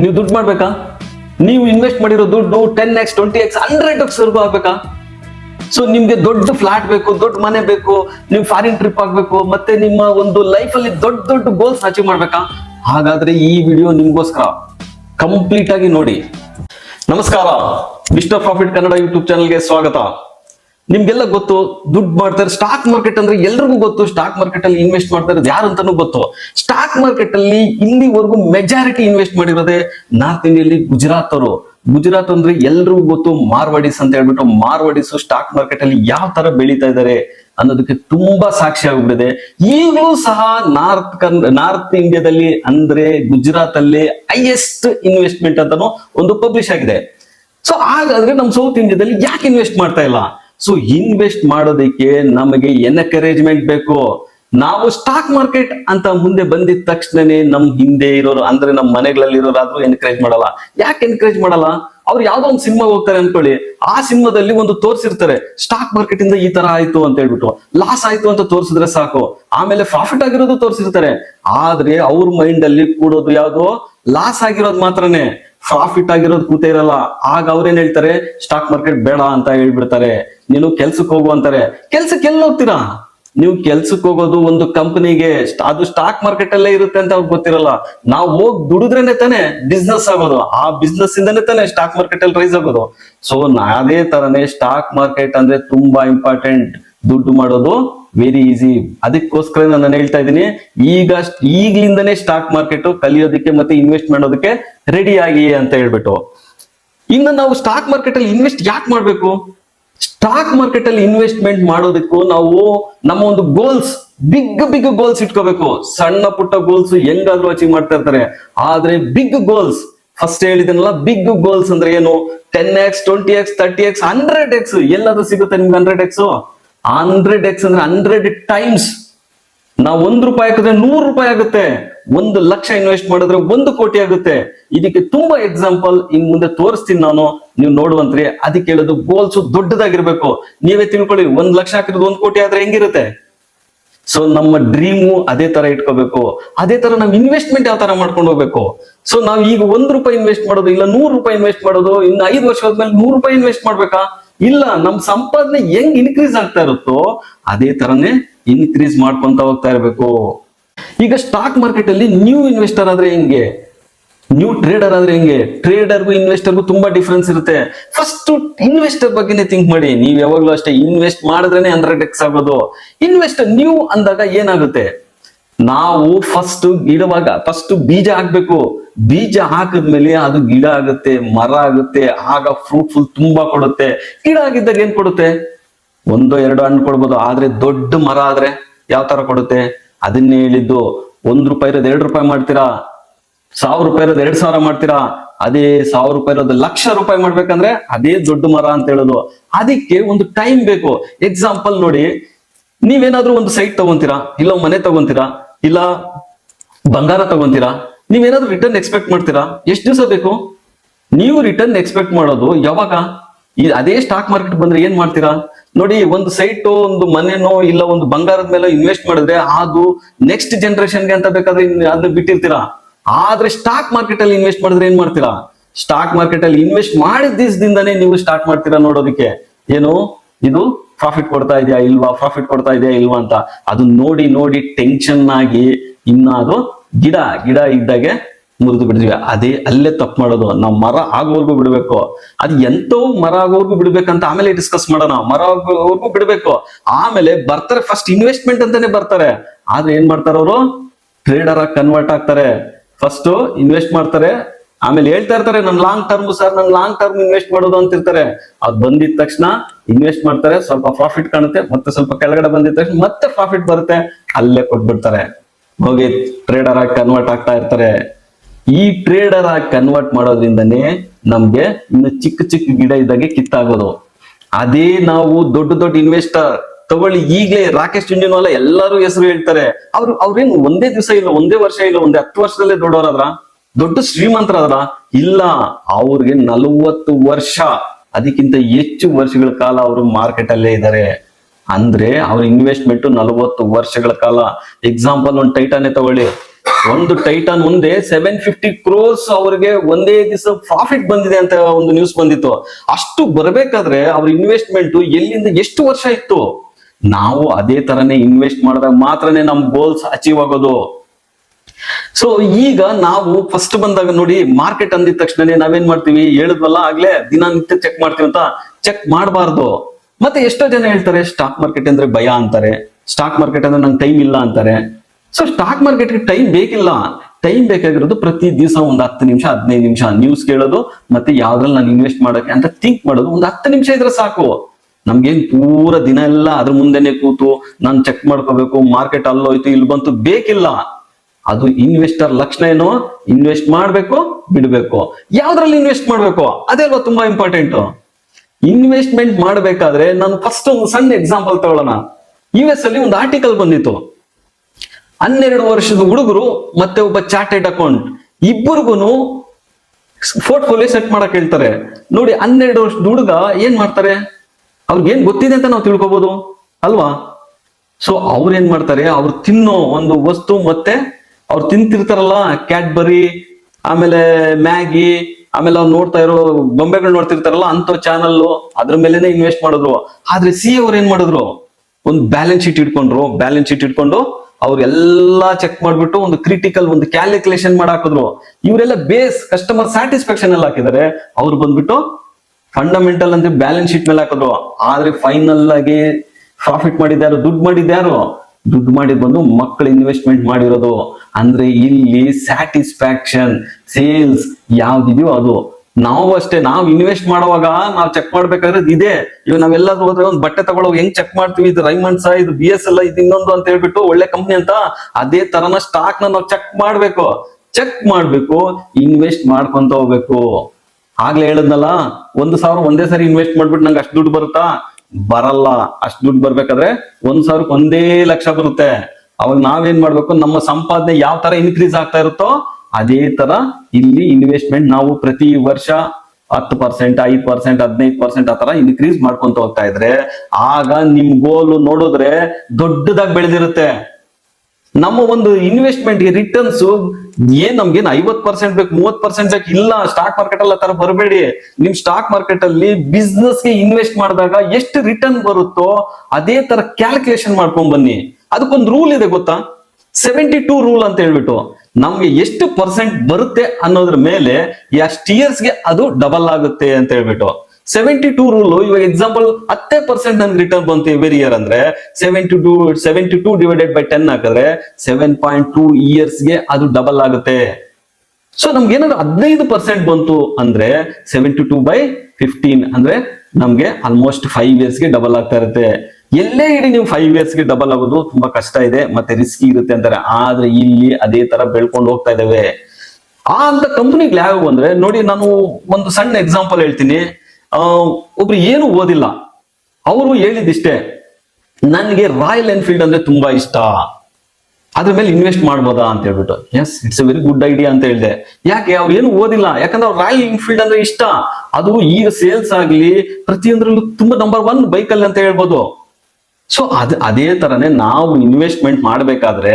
ನೀವು ದುಡ್ಡು ಮಾಡ್ಬೇಕಾ? ನೀವು ಇನ್ವೆಸ್ಟ್ ಮಾಡಿರೋ ದುಡ್ಡು ten x twenty x hundred x ವರ್ಗು ಆಗ್ಬೇಕಾ? ಸೊ ನಿಮ್ಗೆ ದೊಡ್ಡ ಫ್ಲಾಟ್ ಬೇಕು, ದೊಡ್ಡ ಮನೆ ಬೇಕು ನೀವು ಫಾರಿನ್ ಟ್ರಿಪ್ ಆಗ್ಬೇಕು, ಮತ್ತೆ ನಿಮ್ಮ ಒಂದು ಲೈಫ್ ಅಲ್ಲಿ ದೊಡ್ಡ ದೊಡ್ಡ ಗೋಲ್ಸ್ ಅಚೀವ್ ಮಾಡ್ಬೇಕಾ? ಹಾಗಾದ್ರೆ ಈ ವಿಡಿಯೋ ನಿಮ್ಗೋಸ್ಕರ ಕಂಪ್ಲೀಟ್ ಆಗಿ ನೋಡಿ. ನಮಸ್ಕಾರ. ಮಿಸ್ಟರ್ ಪ್ರಾಫಿಟ್ ಕನ್ನಡ ಯೂಟ್ಯೂಬ್ ಚಾನಲ್ಗೆ ಸ್ವಾಗತ. ನಿಮ್ಗೆಲ್ಲ ಗೊತ್ತು, ದುಡ್ಡು ಮಾಡ್ತಾರೆ ಸ್ಟಾಕ್ ಮಾರ್ಕೆಟ್ ಅಂದ್ರೆ ಎಲ್ರಿಗೂ ಗೊತ್ತು ಸ್ಟಾಕ್ ಮಾರ್ಕೆಟ್ ಅಲ್ಲಿ ಇನ್ವೆಸ್ಟ್ ಮಾಡ್ತಾ ಇರೋದು ಯಾರು ಅಂತಾನೂ ಗೊತ್ತು. ಸ್ಟಾಕ್ ಮಾರ್ಕೆಟ್ ಅಲ್ಲಿ ಇಲ್ಲಿವರೆಗೂ ಮೆಜಾರಿಟಿ ಇನ್ವೆಸ್ಟ್ ಮಾಡಿರೋದೇ ನಾರ್ತ್ ಇಂಡಿಯಲ್ಲಿ ಗುಜರಾತ್ ಅವರು ಗುಜರಾತ್ ಅಂದ್ರೆ ಎಲ್ರಿಗೂ ಗೊತ್ತು, ಮಾರ್ವಾಡಿಸ್ ಅಂತ ಹೇಳ್ಬಿಟ್ಟು ಮಾರ್ವಾಡಿಸ್ ಸ್ಟಾಕ್ ಮಾರ್ಕೆಟ್ ಅಲ್ಲಿ ಯಾವ ತರ ಬೆಳೀತಾ ಇದ್ದಾರೆ ಅನ್ನೋದಕ್ಕೆ ತುಂಬಾ ಸಾಕ್ಷಿ ಆಗ್ಬಿಟ್ಟಿದೆ. ಈಗಲೂ ಸಹ ನಾರ್ತ್ ನಾರ್ತ್ ಇಂಡಿಯಾದಲ್ಲಿ ಅಂದ್ರೆ ಗುಜರಾತ್ ಅಲ್ಲಿ ಹೈಯೆಸ್ಟ್ ಇನ್ವೆಸ್ಟ್ಮೆಂಟ್ ಅಂತಾನು ಒಂದು ಪಬ್ಲಿಷ್ ಆಗಿದೆ. ಸೊ ಹಾಗಾದ್ರೆ ನಮ್ ಸೌತ್ ಇಂಡಿಯಾದಲ್ಲಿ ಯಾಕೆ ಇನ್ವೆಸ್ಟ್ ಮಾಡ್ತಾ ಇಲ್ಲ? ಸೊ ಇನ್ವೆಸ್ಟ್ ಮಾಡೋದಕ್ಕೆ ನಮಗೆ ಎನ್ಕರೇಜ್ಮೆಂಟ್ ಬೇಕು, ನಾವು ಸ್ಟಾಕ್ ಮಾರ್ಕೆಟ್ ಅಂತ ಮುಂದೆ ಬಂದಿದ ತಕ್ಷಣನೇ ನಮ್ ಹಿಂದೆ ಇರೋರು, ಅಂದ್ರೆ ನಮ್ಮ ಮನೆಗಳಲ್ಲಿ ಇರೋರಾದ್ರೂ ಎನ್ಕರೇಜ್ ಮಾಡಲ್ಲ. ಯಾಕೆ ಎನ್ಕರೇಜ್ ಮಾಡಲ್ಲ? ಅವ್ರು ಯಾವ್ದೋ ಒಂದು ಸಿನಿಮಾ ಹೋಗ್ತಾರೆ ಅನ್ಕೊಳ್ಳಿ. ಆ ಸಿನಿಮಾದಲ್ಲಿ ಒಂದು ತೋರಿಸಿರ್ತಾರೆ ಸ್ಟಾಕ್ ಮಾರ್ಕೆಟ್ ಇಂದ ಈ ತರ ಆಯ್ತು ಅಂತ ಹೇಳ್ಬಿಟ್ಟು. ಲಾಸ್ ಆಯ್ತು ಅಂತ ತೋರಿಸಿದ್ರೆ ಸಾಕು. ಆಮೇಲೆ ಪ್ರಾಫಿಟ್ ಆಗಿರೋದು ತೋರಿಸಿರ್ತಾರೆ. ಆದ್ರೆ ಅವ್ರ ಮೈಂಡ್ ಅಲ್ಲಿ ಕೂಡೋದು ಯಾವ್ದು? ಲಾಸ್ ಆಗಿರೋದು ಮಾತ್ರನೇ ಪ್ರಾಫಿಟ್ ಆಗಿರೋದು ಕೂತೇ ಇರಲ್ಲ. ಆಗ ಅವ್ರೇನ್ ಹೇಳ್ತಾರೆ? ಸ್ಟಾಕ್ ಮಾರ್ಕೆಟ್ ಬೇಡ ಅಂತ ಹೇಳ್ಬಿಡ್ತಾರೆ. ನೀನು ಕೆಲ್ಸಕ್ಕೆ ಹೋಗು ಅಂತಾರೆ. ಕೆಲ್ಸಕ್ಕೆ ಎಲ್ಲಿ ಹೋಗ್ತೀರಾ? ನೀವು ಕೆಲ್ಸಕ್ಕೆ ಹೋಗೋದು ಒಂದು ಕಂಪನಿಗೆ ಅದು ಸ್ಟಾಕ್ ಮಾರ್ಕೆಟ್ ಅಲ್ಲೇ ಇರುತ್ತೆ ಅಂತ ಅವ್ರಿಗೆ ಗೊತ್ತಿರಲ್ಲ. ನಾವು ಹೋಗಿ ದುಡಿದ್ರೇನೆ ತಾನೆ ಬಿಸ್ನೆಸ್ ಆಗೋದು. ಆ ಬಿಸ್ನೆಸ್ ಇಂದಾನೆ ತಾನೆ ಸ್ಟಾಕ್ ಮಾರ್ಕೆಟ್ ಅಲ್ಲಿ ರೈಸ್ ಆಗೋದು. ಸೊ ಅದೇ ತರನೇ ಸ್ಟಾಕ್ ಮಾರ್ಕೆಟ್ ಅಂದ್ರೆ ತುಂಬಾ ಇಂಪಾರ್ಟೆಂಟ್ ದುಡ್ಡು ಮಾಡೋದು ವೆರಿ ಈಸಿ ಅದಕ್ಕೋಸ್ಕರ ನಾನು ಹೇಳ್ತಾ ಇದ್ದೀನಿ, ಈಗ ಈಗ್ಲಿಂದನೇ ಸ್ಟಾಕ್ ಮಾರ್ಕೆಟ್ ಕಲಿಯೋದಕ್ಕೆ ಮತ್ತೆ ಇನ್ವೆಸ್ಟ್ ಮಾಡೋದಕ್ಕೆ ರೆಡಿ ಆಗಿ ಅಂತ ಹೇಳ್ಬಿಟ್ಟು. ಇನ್ನು ನಾವು ಸ್ಟಾಕ್ ಮಾರ್ಕೆಟ್ ಅಲ್ಲಿ ಇನ್ವೆಸ್ಟ್ ಯಾಕೆ ಮಾಡ್ಬೇಕು? ಸ್ಟಾಕ್ ಮಾರ್ಕೆಟ್ ಅಲ್ಲಿ ಇನ್ವೆಸ್ಟ್ಮೆಂಟ್ ಮಾಡೋದಕ್ಕೂ ನಾವು ನಮ್ಮ ಒಂದು ಗೋಲ್ಸ್ ಬಿಗ್ ಬಿಗ್ ಗೋಲ್ಸ್ ಇಟ್ಕೋಬೇಕು. ಸಣ್ಣ ಪುಟ್ಟ ಗೋಲ್ಸ್ ಹೆಂಗಾದ್ರೂ ಅಚೀವ್ ಮಾಡ್ತಾ ಇರ್ತಾರೆ. ಆದ್ರೆ ಬಿಗ್ ಗೋಲ್ಸ್ ಫಸ್ಟ್ ಹೇಳಿದನಲ್ಲ ಬಿಗ್ ಗೋಲ್ಸ್ ಅಂದ್ರೆ ಏನು? Ten x twenty x thirty x hundred x ಎಲ್ಲಾದ್ರೂ ಸಿಗುತ್ತೆ ನಿಮ್ಗೆ ಹಂಡ್ರೆಡ್ ಎಕ್ಸ್ ಹಂಡ್ರೆಡ್ ಎಕ್ಸ್ ಅಂದ್ರೆ ಹಂಡ್ರೆಡ್ ಟೈಮ್ಸ್ ನಾವು ಒಂದ್ ರೂಪಾಯಿ ಹಾಕಿದ್ರೆ ನೂರು ರೂಪಾಯಿ ಆಗುತ್ತೆ. ಒಂದು ಲಕ್ಷ ಇನ್ವೆಸ್ಟ್ ಮಾಡಿದ್ರೆ ಒಂದು ಕೋಟಿ ಆಗುತ್ತೆ. ಇದಕ್ಕೆ ತುಂಬಾ ಎಕ್ಸಾಂಪಲ್ ಇನ್ ಮುಂದೆ ತೋರಿಸ್ತೀನಿ ನಾನು. ನೀವು ನೋಡುವಂತ್ರಿ, ಅದಕ್ಕೆ ಹೇಳೋದು ಗೋಲ್ಸ್ ದೊಡ್ಡದಾಗಿರ್ಬೇಕು. ನೀವೇ ತಿಳ್ಕೊಳ್ಳಿ, ಒಂದ್ ಲಕ್ಷ ಹಾಕಿರೋದು ಒಂದ್ ಕೋಟಿ ಆದ್ರೆ ಹೆಂಗಿರುತ್ತೆ? ಸೊ ನಮ್ಮ ಡ್ರೀಮು ಅದೇ ತರ ಇಟ್ಕೋಬೇಕು. ಅದೇ ತರ ನಾವು ಇನ್ವೆಸ್ಟ್ಮೆಂಟ್ ಯಾವ ತರ ಮಾಡ್ಕೊಂಡು ಹೋಗ್ಬೇಕು? ಸೊ ನಾವು ಈಗ ಒಂದ್ ರೂಪಾಯಿ ಇನ್ವೆಸ್ಟ್ ಮಾಡೋದು, ಇಲ್ಲ ನೂರು ರೂಪಾಯಿ ಇನ್ವೆಸ್ಟ್ ಮಾಡೋದು, ಇನ್ನು ಐದು ವರ್ಷ ಆದ್ಮೇಲೆ ನೂರು ರೂಪಾಯಿ ಇನ್ವೆಸ್ಟ್ ಮಾಡ್ಬೇಕಾ? ಇಲ್ಲ, ನಮ್ ಸಂಪಾದನೆ ಹೆಂಗ್ ಇನ್ಕ್ರೀಸ್ ಆಗ್ತಾ ಇರುತ್ತೋ ಅದೇ ತರನೇ ಇನ್ಕ್ರೀಸ್ ಮಾಡ್ಕೊಂತ ಹೋಗ್ತಾ ಇರಬೇಕು. ಈಗ ಸ್ಟಾಕ್ ಮಾರ್ಕೆಟ್ ಅಲ್ಲಿ ನ್ಯೂ ಇನ್ವೆಸ್ಟರ್ ಆದ್ರೆ ಹೆಂಗೆ? ನ್ಯೂ ಟ್ರೇಡರ್ ಆದ್ರೆ ಹೆಂಗೆ? ಟ್ರೇಡರ್ಗೂ ಇನ್ವೆಸ್ಟರ್ಗೂ ತುಂಬಾ ಡಿಫ್ರೆನ್ಸ್ ಇರುತ್ತೆ. ಫಸ್ಟ್ ಇನ್ವೆಸ್ಟರ್ ಬಗ್ಗೆನೇ ಥಿಂಕ್ ಮಾಡಿ. ನೀವ್ ಯಾವಾಗ್ಲೂ ಅಷ್ಟೇ ಇನ್ವೆಸ್ಟ್ ಮಾಡಿದ್ರೇನೆ ಎಕ್ಸ್ ಆಗೋದು. ಇನ್ವೆಸ್ಟರ್ ನ್ಯೂ ಅಂದಾಗ ಏನಾಗುತ್ತೆ? ನಾವು ಫಸ್ಟ್ ಗಿಡವಾಗ ಫಸ್ಟ್ ಬೀಜ ಹಾಕ್ಬೇಕು. ಬೀಜ ಹಾಕಿದ್ಮೇಲೆ ಅದು ಗಿಡ ಆಗುತ್ತೆ, ಮರ ಆಗುತ್ತೆ, ಆಗ ಫ್ರೂಟ್ಫುಲ್ ತುಂಬಾ ಕೊಡುತ್ತೆ. ಗಿಡ ಆಗಿದ್ದಾಗ ಏನ್ ಕೊಡುತ್ತೆ? ಒಂದೋ ಎರಡು ಹಣ್ಣು ಕೊಡ್ಬೋದು, ಆದ್ರೆ ದೊಡ್ಡ ಮರ ಆದ್ರೆ ಯಾವ ತರ ಕೊಡುತ್ತೆ? ಅದನ್ನೇ ಹೇಳಿದ್ದು, ಒಂದ್ ರೂಪಾಯಿ ಇರೋದು ಎರಡು ರೂಪಾಯಿ ಮಾಡ್ತೀರಾ? ಸಾವಿರ ರೂಪಾಯಿ ಇರೋದು ಎರಡ್ ಸಾವಿರ ಮಾಡ್ತೀರಾ? ಅದೇ ಸಾವಿರ ರೂಪಾಯಿ ಇರೋದು ಲಕ್ಷ ರೂಪಾಯಿ ಮಾಡ್ಬೇಕಂದ್ರೆ ಅದೇ ದೊಡ್ಡ ಮರ ಅಂತ ಹೇಳೋದು. ಅದಕ್ಕೆ ಒಂದು ಟೈಮ್ ಬೇಕು. ಎಕ್ಸಾಂಪಲ್ ನೋಡಿ ನೀವೇನಾದ್ರೂ ಒಂದು ಸೈಟ್ ತಗೊಂತೀರಾ? ಇಲ್ಲ ಮನೆ ತಗೊಂತೀರಾ? ಇಲ್ಲ ಬಂಗಾರ ತಗೊಂತೀರಾ? ನೀವೇನಾದ್ರೂ ರಿಟರ್ನ್ ಎಕ್ಸ್ಪೆಕ್ಟ್ ಮಾಡ್ತೀರಾ? ಎಷ್ಟು ದಿವಸ ಬೇಕು? ನೀವು ರಿಟರ್ನ್ ಎಕ್ಸ್ಪೆಕ್ಟ್ ಮಾಡೋದು ಯಾವಾಗ? ಅದೇ ಸ್ಟಾಕ್ ಮಾರ್ಕೆಟ್ ಬಂದ್ರೆ ಏನ್ ಮಾಡ್ತೀರಾ? ನೋಡಿ, ಒಂದು ಸೈಟ್ ಒಂದು ಮನೆನೋ ಇಲ್ಲ ಒಂದು ಬಂಗಾರದ ಮೇಲೆ ಇನ್ವೆಸ್ಟ್ ಮಾಡಿದ್ರೆ ಅದು ನೆಕ್ಸ್ಟ್ ಜನರೇಷನ್ಗೆ ಅಂತ ಬೇಕಾದ್ರೆ ಅದನ್ನ ಬಿಟ್ಟಿರ್ತೀರಾ? ಆದ್ರೆ ಸ್ಟಾಕ್ ಮಾರ್ಕೆಟ್ ಅಲ್ಲಿ ಇನ್ವೆಸ್ಟ್ ಮಾಡಿದ್ರೆ ಏನ್ ಮಾಡ್ತೀರಾ? ಸ್ಟಾಕ್ ಮಾರ್ಕೆಟ್ ಅಲ್ಲಿ ಇನ್ವೆಸ್ಟ್ ಮಾಡಿದ ದಿವಸದಿಂದಾನೇ ನೀವು ಸ್ಟಾರ್ಟ್ ಮಾಡ್ತೀರಾ ನೋಡೋದಕ್ಕೆ. ಏನು? ಇದು ಪ್ರಾಫಿಟ್ ಕೊಡ್ತಾ ಇದೆಯಾ ಇಲ್ವಾ? ಪ್ರಾಫಿಟ್ ಕೊಡ್ತಾ ಇದೆಯಾ ಇಲ್ವಾ ಅಂತ ಅದನ್ನ ನೋಡಿ ನೋಡಿ ಟೆನ್ಷನ್ ಆಗಿ ಇನ್ನಾದ್ರು ಗಿಡ ಗಿಡ ಇದ್ದಾಗೆ ಮುರಿದು ಬಿಡ್ತೀವಿ. ಅದೇ ಅಲ್ಲೇ ತಪ್ಪು ಮಾಡೋದು. ನಾವು ಮರ ಆಗೋವರೆಗೂ ಬಿಡ್ಬೇಕು. ಅದು ಎಂತೋ ಮರ ಆಗೋವರೆಗೂ ಬಿಡ್ಬೇಕಂತ ಆಮೇಲೆ ಡಿಸ್ಕಸ್ ಮಾಡೋಣ. ಮರ ಆಗೋವರೆಗೂ ಬಿಡ್ಬೇಕು. ಆಮೇಲೆ ಬರ್ತಾರೆ ಫಸ್ಟ್ ಇನ್ವೆಸ್ಟ್ಮೆಂಟ್ ಅಂತಾನೆ ಬರ್ತಾರೆ. ಆದ್ರೆ ಏನ್ ಮಾಡ್ತಾರೆ ಅವರು? ಟ್ರೇಡರ್ ಆಗಿ ಕನ್ವರ್ಟ್ ಆಗ್ತಾರೆ. ಫಸ್ಟ್ ಇನ್ವೆಸ್ಟ್ ಮಾಡ್ತಾರೆ. ಆಮೇಲೆ ಹೇಳ್ತಾ ಇರ್ತಾರೆ, ನನ್ ಲಾಂಗ್ ಟರ್ಮ್ ಸರ್, ನನ್ ಲಾಂಗ್ ಟರ್ಮ್ ಇನ್ವೆಸ್ಟ್ ಮಾಡೋದು ಅಂತ ಇರ್ತಾರೆ ಅದ್ ಬಂದಿದ ತಕ್ಷಣ ಇನ್ವೆಸ್ಟ್ ಮಾಡ್ತಾರೆ, ಸ್ವಲ್ಪ ಪ್ರಾಫಿಟ್ ಕಾಣುತ್ತೆ, ಮತ್ತೆ ಸ್ವಲ್ಪ ಕೆಳಗಡೆ ಬಂದಿದ ತಕ್ಷಣ ಮತ್ತೆ ಪ್ರಾಫಿಟ್ ಬರುತ್ತೆ, ಅಲ್ಲೇ ಕೊಟ್ಬಿಡ್ತಾರೆ. ಹೋಗಿ ಟ್ರೇಡರ್ ಆಗಿ ಕನ್ವರ್ಟ್ ಆಗ್ತಾ ಇರ್ತಾರೆ. ಈ ಟ್ರೇಡರ್ ಆಗಿ ಕನ್ವರ್ಟ್ ಮಾಡೋದ್ರಿಂದನೇ ನಮ್ಗೆ ಇನ್ನು ಚಿಕ್ಕ ಚಿಕ್ಕ ಗಿಡ ಇದ್ದಾಗೆ ಕಿತ್ತಾಗೋದು. ಅದೇ ನಾವು ದೊಡ್ಡ ದೊಡ್ಡ ಇನ್ವೆಸ್ಟರ್ ತಗೊಳ್ಳಿ, ಈಗಲೇ ರಾಕೇಶ್ ಜುಂಜುನ್ವಾಲ ಎಲ್ಲರೂ ಹೆಸರು ಹೇಳ್ತಾರೆ. ಅವ್ರು ಅವ್ರೇನು ಒಂದೇ ದಿವಸ ಇಲ್ಲ, ಒಂದೇ ವರ್ಷ ಇಲ್ಲ, ಒಂದೇ ಹತ್ತು ವರ್ಷದಲ್ಲೇ ದೊಡ್ಡವರಾದ್ರ ದೊಡ್ಡ ಶ್ರೀಮಂತರಾದ್ರ ಇಲ್ಲ, ಅವ್ರಿಗೆ ನಲವತ್ತು ವರ್ಷ, ಅದಕ್ಕಿಂತ ಹೆಚ್ಚು ವರ್ಷಗಳ ಕಾಲ ಅವರು ಮಾರ್ಕೆಟ್ ಅಲ್ಲೇ ಇದ್ದಾರೆ. ಅಂದ್ರೆ ಅವ್ರ ಇನ್ವೆಸ್ಟ್ಮೆಂಟ್ ನಲವತ್ತು ವರ್ಷಗಳ ಕಾಲ. ಎಕ್ಸಾಂಪಲ್ ಒಂದು ಟೈಟಾನೆ ತಗೊಳ್ಳಿ. ಒಂದು ಟೈಟಾನ್ ಮುಂದೆ ಸೆವೆನ್ ಫಿಫ್ಟಿ ಕ್ರೋರ್ಸ್ ಅವ್ರಿಗೆ ಒಂದೇ ದಿವಸ ಪ್ರಾಫಿಟ್ ಬಂದಿದೆ ಅಂತ ಒಂದು ನ್ಯೂಸ್ ಬಂದಿತ್ತು. ಅಷ್ಟು ಬರಬೇಕಾದ್ರೆ ಅವ್ರ ಇನ್ವೆಸ್ಟ್ಮೆಂಟ್ ಎಲ್ಲಿಂದ ಎಷ್ಟು ವರ್ಷ ಇತ್ತು? ನಾವು ಅದೇ ತರನೇ ಇನ್ವೆಸ್ಟ್ ಮಾಡಿದಾಗ ಮಾತ್ರನೇ ನಮ್ ಗೋಲ್ಸ್ ಅಚೀವ್ ಆಗೋದು. ಸೊ ಈಗ ನಾವು ಫಸ್ಟ್ ಬಂದಾಗ ನೋಡಿ ಮಾರ್ಕೆಟ್ ಅಂದಿದ ತಕ್ಷಣನೇ ನಾವೇನ್ ಮಾಡ್ತೀವಿ? ಹೇಳಿದ್ವಲ್ಲ ಆಗ್ಲೇ ದಿನನಿತ್ಯ ಚೆಕ್ ಮಾಡ್ತೀವಿ ಅಂತ ಚೆಕ್ ಮಾಡಬಾರ್ದು. ಮತ್ತೆ ಎಷ್ಟೋ ಜನ ಹೇಳ್ತಾರೆ ಸ್ಟಾಕ್ ಮಾರ್ಕೆಟ್ ಅಂದ್ರೆ ಭಯ ಅಂತಾರೆ. ಸ್ಟಾಕ್ ಮಾರ್ಕೆಟ್ ಅಂದ್ರೆ ನಂಗೆ ಟೈಮ್ ಇಲ್ಲ ಅಂತಾರೆ. ಸೊ ಸ್ಟಾಕ್ ಮಾರ್ಕೆಟ್ಗೆ ಟೈಮ್ ಬೇಕಿಲ್ಲ. ಟೈಮ್ ಬೇಕಾಗಿರೋದು ಪ್ರತಿ ದಿವಸ ಒಂದು ಹತ್ತು ನಿಮಿಷ, ಹದಿನೈದು ನಿಮಿಷ ನ್ಯೂಸ್ ಕೇಳೋದು, ಮತ್ತೆ ಯಾವ್ದ್ರಲ್ಲಿ ನಾನು ಇನ್ವೆಸ್ಟ್ ಮಾಡೋಕೆ ಅಂತ ಥಿಂಕ್ ಮಾಡೋದು ಒಂದು ಹತ್ತು ನಿಮಿಷ ಇದ್ರೆ ಸಾಕು. ನಮ್ಗೇನ್ ಪೂರ ದಿನ ಎಲ್ಲ ಅದ್ರ ಮುಂದೆನೆ ಕೂತು ನಾನು ಚೆಕ್ ಮಾಡ್ಕೋಬೇಕು ಮಾರ್ಕೆಟ್ ಅಲ್ಲೋಯ್ತು, ಇಲ್ಲಿ ಬಂತು ಬೇಕಿಲ್ಲ. ಅದು ಇನ್ವೆಸ್ಟರ್ ಲಕ್ಷಣ ಏನು ಇನ್ವೆಸ್ಟ್ ಮಾಡ್ಬೇಕು, ಬಿಡಬೇಕು. ಯಾವ್ದ್ರಲ್ಲಿ ಇನ್ವೆಸ್ಟ್ ಮಾಡ್ಬೇಕು? ಅದೇ ಅಲ್ವಾ ತುಂಬಾ ಇಂಪಾರ್ಟೆಂಟ್ ಇನ್ವೆಸ್ಟ್ಮೆಂಟ್ ಮಾಡಬೇಕಾದ್ರೆ ನಾನು ಫಸ್ಟ್ ಒಂದು ಸಣ್ಣ ಎಕ್ಸಾಂಪಲ್ ತಗೊಳ್ಳೋಣ. ಯು ಎಸ್ ಅಲ್ಲಿ ಒಂದು ಆರ್ಟಿಕಲ್ ಬಂದಿತ್ತು. ಹನ್ನೆರಡು ವರ್ಷದ ಹುಡುಗರು ಮತ್ತೆ ಒಬ್ಬ ಚಾರ್ಟೆಡ್ ಅಕೌಂಟ್ ಇಬ್ಬರಿಗೂ ಪೋರ್ಟ್ಫೋಲಿಯೋ ಸೆಟ್ ಮಾಡಕ್ ಹೇಳ್ತಾರೆ. ನೋಡಿ, ಹನ್ನೆರಡು ವರ್ಷದ ಹುಡುಗ ಏನ್ ಮಾಡ್ತಾರೆ? ಅವ್ರಿಗೆ ಏನ್ ಗೊತ್ತಿದೆ ಅಂತ ನಾವು ತಿಳ್ಕೊಬಹುದು ಅಲ್ವಾ? ಸೊ ಅವ್ರು ಏನ್ ಮಾಡ್ತಾರೆ? ಅವ್ರು ತಿನ್ನೋ ಒಂದು ವಸ್ತು ಮತ್ತೆ ಅವ್ರು ತಿಂತಿರ್ತಾರಲ್ಲ ಕ್ಯಾಡ್ಬರಿ ಆಮೇಲೆ ಮ್ಯಾಗಿ ಆಮೇಲೆ ಅವ್ರು ನೋಡ್ತಾ ಇರೋ ಬೊಂಬೆಗಳು ನೋಡ್ತಿರ್ತಾರಲ್ಲ ಅಂತ ಚಾನಲ್ ಅದ್ರ ಮೇಲೆನೆ ಇನ್ವೆಸ್ಟ್ ಮಾಡಿದ್ರು. ಆದ್ರೆ ಸಿ ಅವ್ರು ಏನ್ ಮಾಡಿದ್ರು? ಒಂದು ಬ್ಯಾಲೆನ್ಸ್ ಶೀಟ್ ಇಟ್ಕೊಂಡ್ರು. ಬ್ಯಾಲೆನ್ಸ್ ಶೀಟ್ ಇಟ್ಕೊಂಡು ಅವ್ರೆಲ್ಲಾ ಚೆಕ್ ಮಾಡ್ಬಿಟ್ಟು ಒಂದು ಕ್ರಿಟಿಕಲ್ ಒಂದು ಕ್ಯಾಲ್ಕುಲೇಷನ್ ಮಾಡಾಕಿದ್ರು ಇವರೆಲ್ಲ ಬೇಸ್ ಕಸ್ಟಮರ್ ಸ್ಯಾಟಿಸ್ಫ್ಯಾಕ್ಷನ್ ಎಲ್ಲ ಹಾಕಿದ್ದಾರೆ ಅವ್ರು ಬಂದ್ಬಿಟ್ಟು ಫಂಡಮೆಂಟಲ್ ಅಂದ್ರೆ ಬ್ಯಾಲೆನ್ಸ್ ಶೀಟ್ ಮೇಲೆ ಹಾಕಿದ್ರು. ಆದ್ರೆ ಫೈನಲ್ ಆಗಿ ಪ್ರಾಫಿಟ್ ಮಾಡಿದ್ಯಾರು, ದುಡ್ಡು ಮಾಡಿದ್ಯಾರು? ದುಡ್ಡು ಮಾಡಿದ್ ಬಂದು ಮಕ್ಕಳು ಇನ್ವೆಸ್ಟ್ಮೆಂಟ್ ಮಾಡಿರೋದು. ಅಂದ್ರೆ ಇಲ್ಲಿ ಸ್ಯಾಟಿಸ್ಫ್ಯಾಕ್ಷನ್ ಸೇಲ್ಸ್ ಯಾವ್ದಿದೆಯೋ ಅದು. ನಾವು ಅಷ್ಟೇ, ನಾವು ಇನ್ವೆಸ್ಟ್ ಮಾಡುವಾಗ ನಾವು ಚೆಕ್ ಮಾಡ್ಬೇಕಾದ್ರೆ ಇದೆ. ಇವಾಗ ನಾವೆಲ್ಲಾದ್ರೂ ಹೋದ್ರೆ ಒಂದು ಬಟ್ಟೆ ತಗೊಳ್ಳೋ ಹೆಂಗ್ ಚೆಕ್ ಮಾಡ್ತೀವಿ? ಇದು ರೈಮಂಡ್ಸ್ ಇದು ಬಿ ಎಸ್ ಎಲ್ ಇದು ಇನ್ನೊಂದು ಅಂತ ಹೇಳ್ಬಿಟ್ಟು ಒಳ್ಳೆ ಕಂಪ್ನಿ ಅಂತ ಅದೇ ತರನ ಸ್ಟಾಕ್ನ ನಾವು ಚೆಕ್ ಮಾಡ್ಬೇಕು. ಚೆಕ್ ಮಾಡ್ಬೇಕು ಇನ್ವೆಸ್ಟ್ ಮಾಡ್ಕೊಂತ ಹೋಗ್ಬೇಕು. ಆಗ್ಲೇ ಹೇಳದ್ನಲ್ಲ, ಒಂದು ಸಾವಿರ ಒಂದೇ ಸರಿ ಇನ್ವೆಸ್ಟ್ ಮಾಡ್ಬಿಟ್ಟು ನಂಗೆ ಅಷ್ಟು ದುಡ್ಡು ಬರುತ್ತಾ? ಬರಲ್ಲ. ಅಷ್ಟು ದುಡ್ಡು ಬರ್ಬೇಕಾದ್ರೆ ಒಂದ್ ಸಾವಿರಕ್ಕೆ ಒಂದೇ ಲಕ್ಷ ಬರುತ್ತೆ. ಅವಾಗ ನಾವೇನ್ ಮಾಡ್ಬೇಕು? ನಮ್ಮ ಸಂಪಾದನೆ ಯಾವ ತರ ಇನ್ಕ್ರೀಸ್ ಆಗ್ತಾ ಇರುತ್ತೋ ಅದೇ ತರ ಇಲ್ಲಿ ಇನ್ವೆಸ್ಟ್ಮೆಂಟ್ ನಾವು ಪ್ರತಿ ವರ್ಷ ಹತ್ತು ಪರ್ಸೆಂಟ್ ಐದ್ ಪರ್ಸೆಂಟ್ ಹದಿನೈದು ಪರ್ಸೆಂಟ್ ಆ ತರ ಇನ್ಕ್ರೀಸ್ ಮಾಡ್ಕೊಂತ ಹೋಗ್ತಾ ಇದ್ರೆ ಆಗ ನಿಮ್ ಗೋಲು ನೋಡಿದ್ರೆ ದೊಡ್ಡದಾಗಿ ಬೆಳೆದಿರುತ್ತೆ. ನಮ್ಮ ಒಂದು ಇನ್ವೆಸ್ಟ್ಮೆಂಟ್ಗೆ ರಿಟರ್ನ್ಸ್ ಏನ್ ನಮ್ಗೇನ್ ಐವತ್ ಪರ್ಸೆಂಟ್ ಬೇಕು ಮೂವತ್ ಪರ್ಸೆಂಟ್ ಬೇಕು? ಇಲ್ಲ ಸ್ಟಾಕ್ ಮಾರ್ಕೆಟ್ ಅಲ್ಲಿ ತರ ಬರಬೇಡಿ. ನಿಮ್ ಸ್ಟಾಕ್ ಮಾರ್ಕೆಟ್ ಅಲ್ಲಿ ಬಿಸ್ನೆಸ್ಗೆ ಇನ್ವೆಸ್ಟ್ ಮಾಡಿದಾಗ ಎಷ್ಟು ರಿಟರ್ನ್ ಬರುತ್ತೋ ಅದೇ ತರ ಕ್ಯಾಲ್ಕುಲೇಷನ್ ಮಾಡ್ಕೊಂಡ್ ಬನ್ನಿ. ಅದಕ್ಕೊಂದು ರೂಲ್ ಇದೆ ಗೊತ್ತಾ? ಸೆವೆಂಟಿ ಟೂ ರೂಲ್ ಅಂತ ಹೇಳ್ಬಿಟ್ಟು, ನಮ್ಗೆ ಎಷ್ಟು ಪರ್ಸೆಂಟ್ ಬರುತ್ತೆ ಅನ್ನೋದ್ರ ಮೇಲೆ ಎಷ್ಟು ಇಯರ್ಸ್ಗೆ ಅದು ಡಬಲ್ ಆಗುತ್ತೆ ಅಂತ ಹೇಳ್ಬಿಟ್ಟು. ಸೆವೆಂಟಿ ಟೂ ರೂಲ್ ಇವಾಗ ಎಕ್ಸಾಂಪಲ್ ಹತ್ತೇ ಪರ್ಸೆಂಟ್ ನನ್ಗೆ ರಿಟರ್ನ್ ಬಂತು ಎವ್ರಿ ಇಯರ್ ಅಂದ್ರೆ seventy two seventy two divided by ten ಹಾಕಿದ್ರೆ ಸೆವೆನ್ ಪಾಯಿಂಟ್ ಟೂ ಇಯರ್ಸ್ಗೆ ಅದು ಡಬಲ್ ಆಗುತ್ತೆ. ಸೊ ನಮ್ಗೆ ಏನಾದ್ರು ಹದಿನೈದು ಪರ್ಸೆಂಟ್ ಬಂತು ಅಂದ್ರೆ ಸೆವೆಂಟಿ ಟೂ ಬೈ ಫಿಫ್ಟೀನ್ ಅಂದ್ರೆ ನಮ್ಗೆ ಆಲ್ಮೋಸ್ಟ್ ಫೈವ್ ಇಯರ್ಸ್ಗೆ ಡಬಲ್ ಆಗ್ತಾ ಇರುತ್ತೆ. ಎಲ್ಲೇ ಇಡಿ ನೀವು ಫೈವ್ ಇಯರ್ಸ್ಗೆ ಡಬಲ್ ಆಗೋದು ತುಂಬಾ ಕಷ್ಟ ಇದೆ, ಮತ್ತೆ ರಿಸ್ಕಿ ಇರುತ್ತೆ ಅಂತಾರೆ. ಆದ್ರೆ ಇಲ್ಲಿ ಅದೇ ತರ ಬೆಳ್ಕೊಂಡು ಹೋಗ್ತಾ ಇದಾವೆ. ಆ ಅಂತ ಕಂಪ್ನಿಗೆ ಯಾವ ಅಂದ್ರೆ ನೋಡಿ ನಾನು ಒಂದು ಸಣ್ಣ ಎಕ್ಸಾಂಪಲ್ ಹೇಳ್ತೀನಿ. ಒಬ್ರು ಏನು ಓದಿಲ್ಲ. ಅವರು ಹೇಳಿದಿಷ್ಟೇ, ನನಗೆ ರಾಯಲ್ ಎನ್ಫೀಲ್ಡ್ ಅಂದ್ರೆ ತುಂಬಾ ಇಷ್ಟ. ಅದ್ರ ಮೇಲೆ ಇನ್ವೆಸ್ಟ್ ಮಾಡ್ಬೋದಾ? ಅಂತ ಹೇಳ್ಬಿಟ್ಟು. Yes it's a very good idea ಅಂತ ಹೇಳಿದೆ. ಯಾಕೆ? ಅವ್ರು ಏನು ಓದಿಲ್ಲ. ಯಾಕಂದ್ರೆ ಅವ್ರು ರಾಯಲ್ ಎನ್ಫೀಲ್ಡ್ ಅಂದ್ರೆ ಇಷ್ಟ. ಅದು ಈಗ ಸೇಲ್ಸ್ ಆಗ್ಲಿ, ಪ್ರತಿಯೊಂದ್ರಲ್ಲೂ ತುಂಬಾ ನಂಬರ್ ಒನ್ ಬೈಕಲ್ಲಿ ಅಂತ ಹೇಳ್ಬೋದು. ಸೊ ಅದ್, ಅದೇ ತರನೇ ನಾವು ಇನ್ವೆಸ್ಟ್ಮೆಂಟ್ ಮಾಡ್ಬೇಕಾದ್ರೆ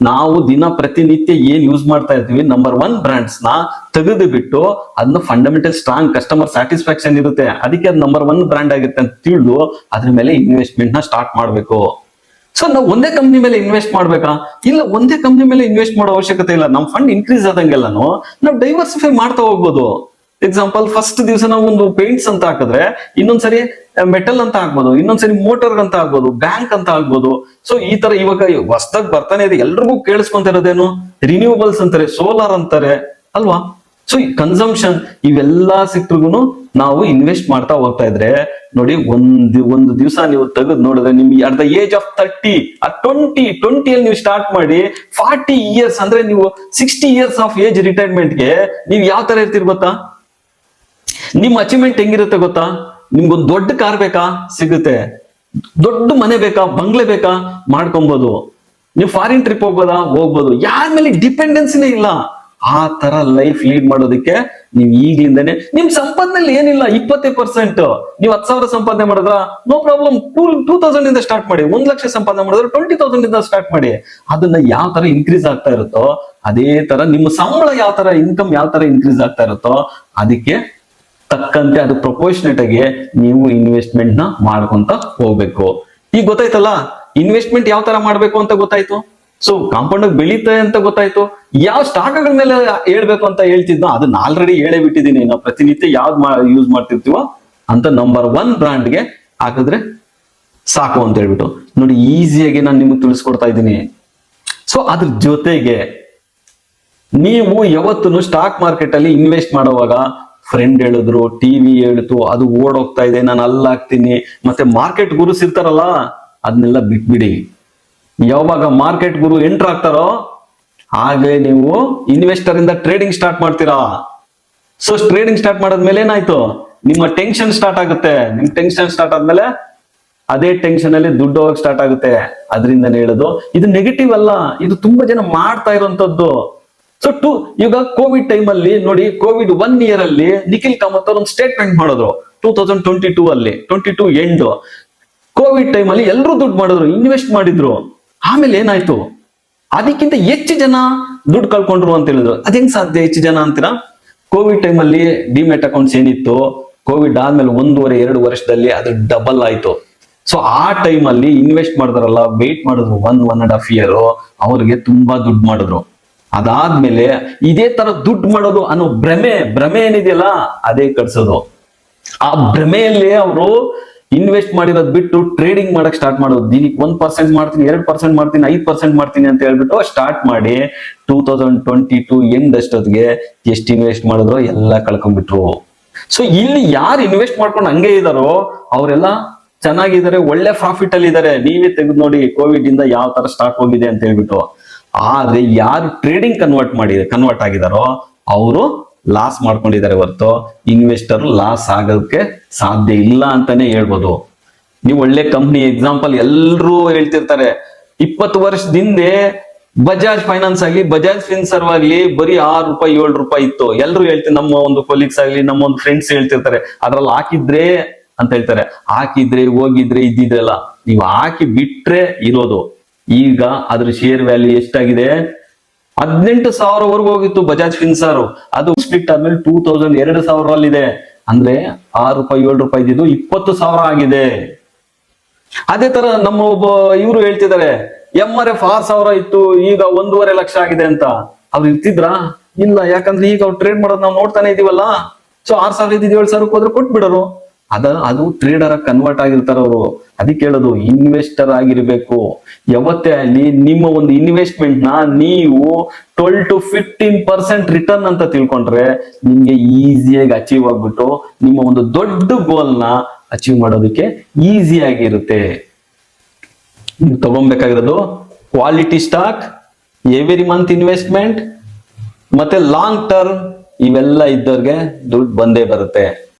ನಾವು ದಿನ ಪ್ರತಿನಿತ್ಯ ಏನ್ ಯೂಸ್ ಮಾಡ್ತಾ ಇರ್ತೀವಿ ನಂಬರ್ ಒನ್ ಬ್ರಾಂಡ್ಸ್ನ ತೆಗೆದು ಬಿಟ್ಟು ಅದನ್ನ ಫಂಡಮೆಂಟಲ್ ಸ್ಟ್ರಾಂಗ್ ಕಸ್ಟಮರ್ ಸ್ಯಾಟಿಸ್ಫ್ಯಾಕ್ಷನ್ ಇರುತ್ತೆ. ಅದಕ್ಕೆ ಅದು ನಂಬರ್ ಒನ್ ಬ್ರಾಂಡ್ ಆಗುತ್ತೆ ಅಂತ ತಿಳಿದು ಅದ್ರ ಮೇಲೆ ಇನ್ವೆಸ್ಟ್ಮೆಂಟ್ನ ಸ್ಟಾರ್ಟ್ ಮಾಡ್ಬೇಕು. ಸೊ ನಾವು ಒಂದೇ ಕಂಪ್ನಿ ಮೇಲೆ ಇನ್ವೆಸ್ಟ್ ಮಾಡ್ಬೇಕಾ? ಇಲ್ಲ, ಒಂದೇ ಕಂಪ್ನಿ ಮೇಲೆ ಇನ್ವೆಸ್ಟ್ ಮಾಡೋ ಅವಶ್ಯಕತೆ ಇಲ್ಲ. ನಮ್ ಫಂಡ್ ಇನ್ಕ್ರೀಸ್ ಆದಂಗೆಲ್ಲಾನು ನಾವು ಡೈವರ್ಸಿಫೈ ಮಾಡ್ತಾ ಹೋಗ್ಬೋದು. ಎಕ್ಸಾಂಪಲ್ ಫಸ್ಟ್ ದಿವಸ ನಾವು ಒಂದು ಪೇಂಟ್ಸ್ ಅಂತ ಹಾಕಿದ್ರೆ, ಇನ್ನೊಂದ್ಸರಿ ಮೆಟಲ್ ಅಂತ ಆಗ್ಬೋದು ಇನ್ನೊಂದ್ಸರಿ ಮೋಟರ್ ಅಂತ ಆಗ್ಬೋದು ಬ್ಯಾಂಕ್ ಅಂತ ಆಗ್ಬೋದು ಸೊ ಈ ತರ ಇವಾಗ ಹೊಸದಾಗ ಬರ್ತಾನೆ ಇದೆ. ಎಲ್ರಿಗೂ ಕೇಳಿಸ್ಕೊಂತ ಇರೋದೇನು? ರಿನ್ಯೂವಲ್ಸ್ ಅಂತಾರೆ ಸೋಲಾರ್ ಅಂತಾರೆ, ಅಲ್ವಾ? ಸೊ ಈ ಕನ್ಸಂಪ್ಷನ್ ಇವೆಲ್ಲಾ ಸೆಕ್ಟರ್ಗು ನಾವು ಇನ್ವೆಸ್ಟ್ ಮಾಡ್ತಾ ಹೋಗ್ತಾ ಇದ್ರೆ, ನೋಡಿ, ಒಂದು ಒಂದು ದಿವಸ ನೀವು ತೆಗೆದು ನೋಡಿದ್ರೆ ನಿಮ್ಗೆ at the age of thirty ಆ ಟ್ವೆಂಟಿ ಅಲ್ಲಿ ನೀವು ಸ್ಟಾರ್ಟ್ ಮಾಡಿ ಫಾರ್ಟಿ ಇಯರ್ಸ್ ಅಂದ್ರೆ ನೀವು ಸಿಕ್ಸ್ಟಿ ಇಯರ್ಸ್ ಆಫ್ ಏಜ್ ರಿಟೈರ್ಮೆಂಟ್ಗೆ ನೀವು ಯಾವ ತರ ಇರ್ತೀರಿ ಗೊತ್ತಾ? ನಿಮ್ ಅಚೀವ್ಮೆಂಟ್ ಹೆಂಗಿರುತ್ತೆ ಗೊತ್ತಾ? ನಿಮ್ಗೊಂದು ದೊಡ್ಡ ಕಾರ್ ಬೇಕಾ? ಸಿಗುತ್ತೆ. ದೊಡ್ಡ ಮನೆ ಬೇಕಾ? ಬಂಗ್ಲೆ ಬೇಕಾ? ಮಾಡ್ಕೊಬೋದು. ನೀವು ಫಾರಿನ್ ಟ್ರಿಪ್ ಹೋಗ್ಬೋದಾ? ಹೋಗ್ಬೋದು. ಯಾರ ಮೇಲೆ ಡಿಪೆಂಡೆನ್ಸಿನೇ ಇಲ್ಲ. ಆ ತರ ಲೈಫ್ ಲೀಡ್ ಮಾಡೋದಕ್ಕೆ ನೀವು ಈಗ್ಲಿಂದನೆ, ನಿಮ್ ಸಂಪಾದನೆಯಲ್ಲಿ ಏನಿಲ್ಲ, ಇಪ್ಪತ್ತೇ ಪರ್ಸೆಂಟ್ ನೀವು ಹತ್ತು ಸಾವಿರ ಸಂಪಾದನೆ ಮಾಡಿದ್ರ no problem two two thousand ಇಂದ ಸ್ಟಾರ್ಟ್ ಮಾಡಿ. ಒಂದ್ ಲಕ್ಷ ಸಂಪಾದನೆ ಮಾಡಿದ್ರೆ ಟ್ವೆಂಟಿ ತೌಸಂಡ್ ಇಂದ ಸ್ಟಾರ್ಟ್ ಮಾಡಿ. ಅದನ್ನ ಯಾವ ತರ ಇನ್ಕ್ರೀಸ್ ಆಗ್ತಾ ಇರುತ್ತೋ, ಅದೇ ತರ ನಿಮ್ಮ ಸಂಬಳ ಯಾವ ತರ ಇನ್ಕಮ್ ಯಾವ ತರ ಇನ್ಕ್ರೀಸ್ ಆಗ್ತಾ ಇರುತ್ತೋ, ಅದಕ್ಕೆ ತಕ್ಕಂತೆ ಅದು ಪ್ರಪೋರ್ಷನೇಟ್ ಆಗಿ ನೀವು ಇನ್ವೆಸ್ಟ್ಮೆಂಟ್ನ ಮಾಡ್ಕೊಂತ ಹೋಗ್ಬೇಕು. ಈಗ ಗೊತ್ತಾಯ್ತಲ್ಲ ಇನ್ವೆಸ್ಟ್ಮೆಂಟ್ ಯಾವ ತರ ಮಾಡ್ಬೇಕು ಅಂತ ಗೊತ್ತಾಯ್ತು? ಸೊ ಕಾಂಪೌಂಡ್ ಬೆಳೀತ ಅಂತ ಗೊತ್ತಾಯ್ತು. ಯಾವ ಸ್ಟಾಕ್ ಮೇಲೆ ಹೇಳ್ಬೇಕು ಅಂತ ಹೇಳ್ತಿದ್ನೋ, ಅದನ್ನ ಆಲ್ರೆಡಿ ಹೇಳೇ ಬಿಟ್ಟಿದ್ದೀನಿ. ನಾವು ಪ್ರತಿನಿತ್ಯ ಯಾವ್ದು ಯೂಸ್ ಮಾಡ್ತಿರ್ತೀವೋ ಅಂತ ನಂಬರ್ ಒನ್ ಬ್ರಾಂಡ್ಗೆ ಹಾಕಿದ್ರೆ ಸಾಕು ಅಂತ ಹೇಳ್ಬಿಟ್ಟು. ನೋಡಿ ಈಸಿಯಾಗಿ ನಾನು ನಿಮ್ಗೆ ತಿಳಿಸ್ಕೊಡ್ತಾ ಇದ್ದೀನಿ. ಸೊ ಅದ್ರ ಜೊತೆಗೆ ನೀವು ಯಾವತ್ತೂ ಸ್ಟಾಕ್ ಮಾರ್ಕೆಟ್ ಅಲ್ಲಿ ಇನ್ವೆಸ್ಟ್ ಮಾಡುವಾಗ ಫ್ರೆಂಡ್ ಹೇಳಿದ್ರು ಟಿವಿ ಹೇಳಿತು, ಅದು ಓಡೋಗ್ತಾ ಇದೆ, ನಾನು ಅಲ್ಲಾಗ್ತೀನಿ. ಮತ್ತೆ ಮಾರ್ಕೆಟ್ ಗುರು ಇರ್ತಾರಲ್ಲ ಅದನ್ನೆಲ್ಲ ಬಿಟ್ಬಿಡಿ. ಯಾವಾಗ ಮಾರ್ಕೆಟ್ ಗುರು ಎಂಟರ್ ಆಗ್ತಾರೋ, ಹಾಗೆ ನೀವು ಇನ್ವೆಸ್ಟರ್ ಇಂದ ಟ್ರೇಡಿಂಗ್ ಸ್ಟಾರ್ಟ್ ಮಾಡ್ತೀರಾ. ಸೊ ಟ್ರೇಡಿಂಗ್ ಸ್ಟಾರ್ಟ್ ಮಾಡಿದ್ಮೇಲೆ ಏನಾಯ್ತು? ನಿಮ್ಮ ಟೆನ್ಷನ್ ಸ್ಟಾರ್ಟ್ ಆಗುತ್ತೆ. ನಿಮ್ ಟೆನ್ಷನ್ ಸ್ಟಾರ್ಟ್ ಆದ್ಮೇಲೆ ಅದೇ ಟೆನ್ಷನ್ ಅಲ್ಲಿ ದುಡ್ಡು ಹೋಗಕ್ ಸ್ಟಾರ್ಟ್ ಆಗುತ್ತೆ. ಅದರಿಂದ ಹೇಳೋದು. ಇದು ನೆಗೆಟಿವ್ ಅಲ್ಲ. ಇದು ತುಂಬಾ ಜನ ಮಾಡ್ತಾ ಇರುವಂತದ್ದು ಸೊ ಟು ಈಗ ಕೋವಿಡ್ ಟೈಮ್ ಅಲ್ಲಿ ನೋಡಿ ಕೋವಿಡ್ ಒನ್ ಇಯರ್ ಅಲ್ಲಿ ನಿಖಿಲ್ ಕಾಮತ್ ಅವ್ರು ಒಂದು ಸ್ಟೇಟ್ಮೆಂಟ್ ಮಾಡಿದ್ರು ಟೂ ತೌಸಂಡ್ ಟ್ವೆಂಟಿ ಟೂ ಅಲ್ಲಿ twenty two end Covid time ಅಲ್ಲಿ ಎಲ್ಲರೂ ದುಡ್ಡು ಮಾಡಿದ್ರು ಇನ್ವೆಸ್ಟ್ ಮಾಡಿದ್ರು. ಆಮೇಲೆ ಏನಾಯ್ತು? ಅದಕ್ಕಿಂತ ಹೆಚ್ಚು ಜನ ದುಡ್ಡು ಕಳ್ಕೊಂಡ್ರು ಅಂತ ಹೇಳಿದ್ರು. ಅದ್ ಹೆಂಗ್ ಸಾಧ್ಯ ಹೆಚ್ಚು ಜನ ಅಂತೀರಾ? ಕೋವಿಡ್ ಟೈಮ್ ಅಲ್ಲಿ ಡಿಮೆಟ್ ಅಕೌಂಟ್ಸ್ ಏನಿತ್ತು? ಕೋವಿಡ್ ಆದ್ಮೇಲೆ ಒಂದೂವರೆ, ಎರಡು ವರ್ಷದಲ್ಲಿ ಅದು ಡಬಲ್ ಆಯ್ತು. ಸೊ ಆ ಟೈಮ್ ಅಲ್ಲಿ ಇನ್ವೆಸ್ಟ್ ಮಾಡಿದ್ರಲ್ಲ ವೇಟ್ ಮಾಡಿದ್ರು one one and half year ಅವ್ರಿಗೆ ತುಂಬಾ ದುಡ್ಡು ಮಾಡಿದ್ರು. ಅದಾದ್ಮೇಲೆ ಇದೇ ತರ ದುಡ್ಡು ಮಾಡೋದು ಅನ್ನೋ ಭ್ರಮೆ ಭ್ರಮೆ ಏನಿದೆಯಲ್ಲ, ಅದೇ ಕಟ್ಸೋದು. ಆ ಭ್ರಮೆಯಲ್ಲಿ ಅವರು ಇನ್ವೆಸ್ಟ್ ಮಾಡಿರೋದ್ ಬಿಟ್ಟು ಟ್ರೇಡಿಂಗ್ ಮಾಡಕ್ ಸ್ಟಾರ್ಟ್ ಮಾಡೋದು. ದಿನಕ್ಕೆ ಒಂದ್ ಪರ್ಸೆಂಟ್ ಮಾಡ್ತೀನಿ, ಎರಡ್ ಪರ್ಸೆಂಟ್ ಮಾಡ್ತೀನಿ, ಐದ್ ಪರ್ಸೆಂಟ್ ಮಾಡ್ತೀನಿ ಅಂತ ಹೇಳ್ಬಿಟ್ಟು ಸ್ಟಾರ್ಟ್ ಮಾಡಿ two thousand twenty two end ಅಷ್ಟೊತ್ತಿಗೆ ಎಷ್ಟು ಇನ್ವೆಸ್ಟ್ ಮಾಡಿದ್ರು ಎಲ್ಲ ಕಳ್ಕೊಂಡ್ಬಿಟ್ರು. ಸೊ ಇಲ್ಲಿ ಯಾರು ಇನ್ವೆಸ್ಟ್ ಮಾಡ್ಕೊಂಡು ಹಂಗೆ ಇದಾರೋ, ಅವರೆಲ್ಲ ಚೆನ್ನಾಗಿದ್ದಾರೆ, ಒಳ್ಳೆ ಪ್ರಾಫಿಟ್ ಅಲ್ಲಿ ಇದಾರೆ ನೀವೇ ತೆಗೆದು ನೋಡಿ ಕೋವಿಡ್ ಇಂದ ಯಾವ ತರ ಸ್ಟಾರ್ಟ್ ಹೋಗಿದೆ ಅಂತ ಹೇಳ್ಬಿಟ್ಟು. ಆದ್ರೆ ಯಾರು ಟ್ರೇಡಿಂಗ್ ಕನ್ವರ್ಟ್ ಮಾಡಿ ಕನ್ವರ್ಟ್ ಆಗಿದಾರೋ ಅವರು ಲಾಸ್ ಮಾಡ್ಕೊಂಡಿದ್ದಾರೆ ಹೊರತು. ಇನ್ವೆಸ್ಟರ್ ಲಾಸ್ ಆಗೋದಕ್ಕೆ ಸಾಧ್ಯ ಇಲ್ಲ ಅಂತಾನೆ ಹೇಳ್ಬೋದು. ನೀವು ಒಳ್ಳೆ ಕಂಪ್ನಿ ಎಕ್ಸಾಂಪಲ್ ಎಲ್ಲರೂ ಹೇಳ್ತಿರ್ತಾರೆ. ಇಪ್ಪತ್ತು ವರ್ಷದಿಂದೆ ಬಜಾಜ್ ಫೈನಾನ್ಸ್ ಆಗ್ಲಿ ಬಜಾಜ್ ಫಿನ್ಸರ್ವ್ ಆಗ್ಲಿ ಬರೀ ಆರು ರೂಪಾಯಿ, ಏಳು ರೂಪಾಯಿ ಇತ್ತು. ಎಲ್ಲರೂ ಹೇಳ್ತಾರೆ ನಮ್ಮ ಒಂದು ಕೊಲೀಗ್ಸ್ ಆಗ್ಲಿ, ನಮ್ಮ ಒಂದು ಫ್ರೆಂಡ್ಸ್ ಹೇಳ್ತಿರ್ತಾರೆ. ಅದ್ರಲ್ಲಿ ಹಾಕಿದ್ರೆ ಅಂತ ಹೇಳ್ತಾರೆ. ಹಾಕಿದ್ರೆ, ಹೋಗಿದ್ರೆ, ಇದ್ದಿದ್ರಲ್ಲ. ನೀವು ಹಾಕಿ ಬಿಟ್ರೆ ಇರೋದು. ಈಗ ಅದ್ರ ಶೇರ್ ವ್ಯಾಲ್ಯೂ ಎಷ್ಟಾಗಿದೆ? ಹದಿನೆಂಟು ಸಾವಿರವರೆಗೂ ಹೋಗಿತ್ತು ಬಜಾಜ್ ಫಿನ್ಸಾರು ಅದು ಸ್ಪ್ಲಿಟ್ ಆದ್ಮೇಲೆ ಟೂ ತೌಸಂಡ್ ಎರಡು ಸಾವಿರಲ್ಲಿದೆ ಅಂದ್ರೆ ಆರು ರೂಪಾಯಿ, ಏಳು ರೂಪಾಯಿ ಇದ್ದಿದ್ದು ಇಪ್ಪತ್ತು ಸಾವಿರ ಆಗಿದೆ. ಅದೇ ತರ ನಮ್ಮ ಒಬ್ಬ ಇವರು ಹೇಳ್ತಿದ್ದಾರೆ ಎಂ ಆರ್ ಎಫ್ ಆರ್ ಸಾವಿರ ಇತ್ತು, ಈಗ ಒಂದೂವರೆ ಲಕ್ಷ ಆಗಿದೆ ಅಂತ. ಅವ್ರು ಇರ್ತಿದ್ರ? ಇಲ್ಲ, ಯಾಕಂದ್ರೆ ಈಗ ಅವ್ರು ಟ್ರೇಡ್ ಮಾಡೋದು ನಾವು ನೋಡ್ತಾನೆ ಇದೀವಲ್ಲ. ಸೊ ಆರ್ ಸಾವಿರ ಇದ್ದಿದ್ದು ಏಳು ಸಾವಿರಕ್ಕೆ ಹೋದ್ರೆ ಕೊಟ್ಬಿಡೋರು. ಅದ, ಅದು ಟ್ರೇಡರ್ ಕನ್ವರ್ಟ್ ಆಗಿರ್ತಾರ ಅವರು ಅದಕ್ಕೆ ಹೇಳೋದು ಇನ್ವೆಸ್ಟರ್ ಆಗಿರ್ಬೇಕು. ಯಾವತ್ತೇ ಅಲ್ಲಿ ನಿಮ್ಮ ಒಂದು ಇನ್ವೆಸ್ಟ್ಮೆಂಟ್ನ ನೀವು twelve to fifteen percent return ಅಂತ ತಿಳ್ಕೊಂಡ್ರೆ, ನಿಮ್ಗೆ ಈಸಿಯಾಗಿ ಅಚೀವ್ ಆಗ್ಬಿಟ್ಟು, ನಿಮ್ಮ ಒಂದು ದೊಡ್ಡ ಗೋಲ್ನ ಅಚೀವ್ ಮಾಡೋದಕ್ಕೆ ಈಸಿ ಆಗಿರುತ್ತೆ. ನೀವು ತಗೊಬೇಕಾಗಿರೋದು quality stock every month investment ಮತ್ತೆ ಲಾಂಗ್ ಟರ್ಮ್ ಇವೆಲ್ಲ ಇದ್ದವ್ರಿಗೆ ದುಡ್ಡು ಬಂದೇ ಬರುತ್ತೆ.